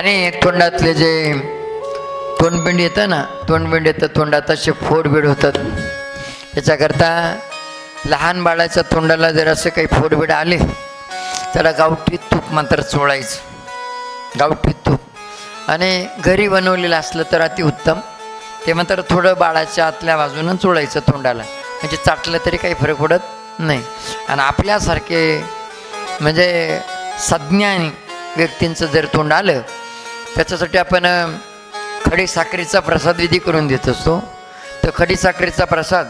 आणि तोंडातले जे तोंडबिंड येतं ना तोंडबिंड येतं तोंडात असे फोडबिड होतात. त्याच्याकरता लहान बाळाच्या तोंडाला जर असं काही फोडबिड आले त्याला गावठी तूप मात्र चोळायचं. गावठी तूप. आणि घरी बनवलेलं असलं तर अतिउत्तम ते मात्र थोडं बाळाच्या आतल्या बाजूनं चोळायचं तोंडाला. म्हणजे चाटलं तरी काही फरक पडत नाही. आणि आपल्यासारखे म्हणजे सज्ञानी व्यक्तींचं जर तोंड आलं त्याच्यासाठी आपण खडी साखरेचा प्रसाद विधी करून देत असतो. तर खडी साखरेचा प्रसाद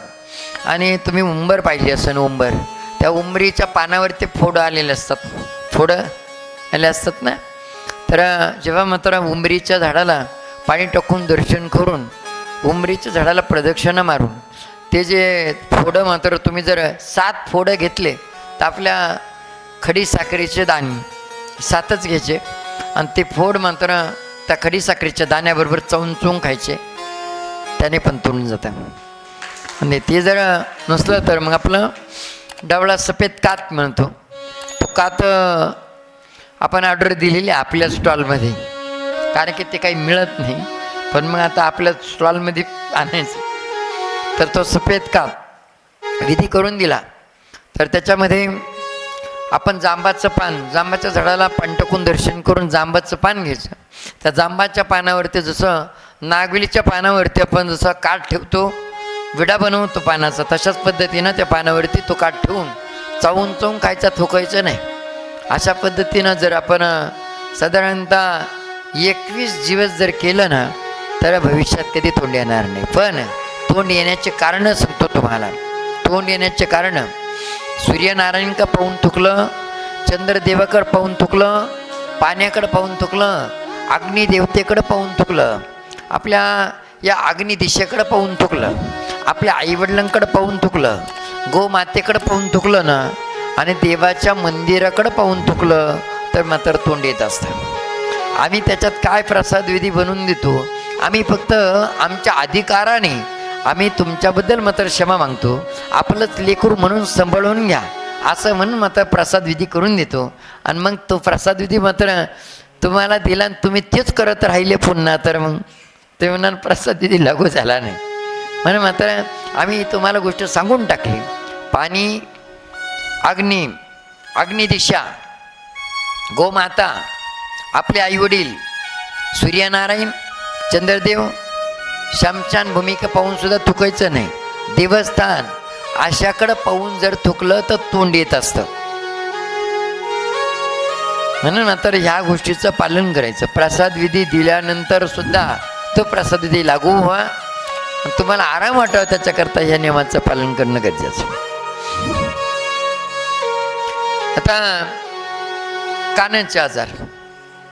आणि तुम्ही उंबर पाहिली असेल उंबर त्या उंबरीच्या पानावर ते फोडं आलेले असतात. फोडं आले असतात ना? तर जेव्हा मात्र उंबरीच्या झाडाला पाणी टाकून दर्शन करून उंबरीच्या झाडाला प्रदक्षिणा मारून ते जे फोडं मात्र तुम्ही जर सात फोडं घेतले तर आपल्या खडी साखरेचे दाणे सातच घ्यायचे. आणि ते फोड मात्र त्या खडी साखरेच्या दाण्याबरोबर चवून चोंग खायचे. त्याने पण तोडून जातं. आणि ते जर नसलं तर मग आपलं डवळा सफेद कात म्हणतो. तो कात आपण ऑर्डर दिलेली आपल्या स्टॉलमध्ये कारण की ते काही मिळत नाही. पण मग आता आपल्या स्टॉलमध्ये आणायचं. तर तो सफेद कात विधी करून दिला. तर त्याच्यामध्ये आपण जांबाचं पान जांबाच्या झाडाला पान टाकून दर्शन करून जांबाचं पान घ्यायचं. त्या जांबाच्या पानावरती जसं नागविलीच्या पानावरती आपण जसं काठ ठेवतो विडा बनवतो पानाचा तशाच पद्धतीनं त्या पानावरती तो काठ ठेवून चावून चावून खायचा थोकायचं नाही. अशा पद्धतीनं जर आपण साधारणतः एकवीस दिवस जर केलं ना तर भविष्यात कधी तोंड येणार नाही. पण तोंड येण्याचे कारणं सांगतो तुम्हाला. तोंड येण्याचे कारणं सूर्यनारायणकं पाहून थुकलं चंद्रदेवाकडं पाहून थुकलं पाण्याकडं पाहून थुकलं अग्निदेवतेकडं पाहून थुकलं आपल्या या अग्निदिशेकडं पाहून थुकलं आपल्या आईवडिलांकडं पाहून थुकलं गोमातेकडं पाहून थुकलं ना आणि देवाच्या मंदिराकडं पाहून थुकलं तर मात्र तोंड येत असतं. आम्ही त्याच्यात काय प्रसाद विधी बनवून देतो? आम्ही फक्त आमच्या अधिकाराने आम्ही तुमच्याबद्दल मात्र क्षमा मागतो. आपलंच लेकरू म्हणून सांभाळून घ्या. असं म्हणून मात्र प्रसाद विधी करून देतो. आणि मग तो प्रसाद विधी मात्र तुम्हाला दिला आणि तुम्ही तेच करत राहिले पुन्हा. तर मग ते म्हणा प्रसाद विधी लागू झाला नाही. म्हणून मात्र आम्ही तुम्हाला गोष्ट सांगून टाकली. पाणी अग्नी अग्निदिशा गोमाता आपले आईवडील सूर्यनारायण चंद्रदेव शमशान भूमिका पाहून सुद्धा थुकायचं नाही. देवस्थान अशाकडं पाहून जर थुकलं तर तोंड येत असतं. म्हणून तर ह्या गोष्टीचं पालन करायचं. प्रसाद विधी दिल्यानंतर सुद्धा तो प्रसाद विधी लागू व्हा. तुम्हाला आराम वाटावा त्याच्याकरता ह्या नियमाचं पालन करणं गरजेचं. आता कानाचे आजार.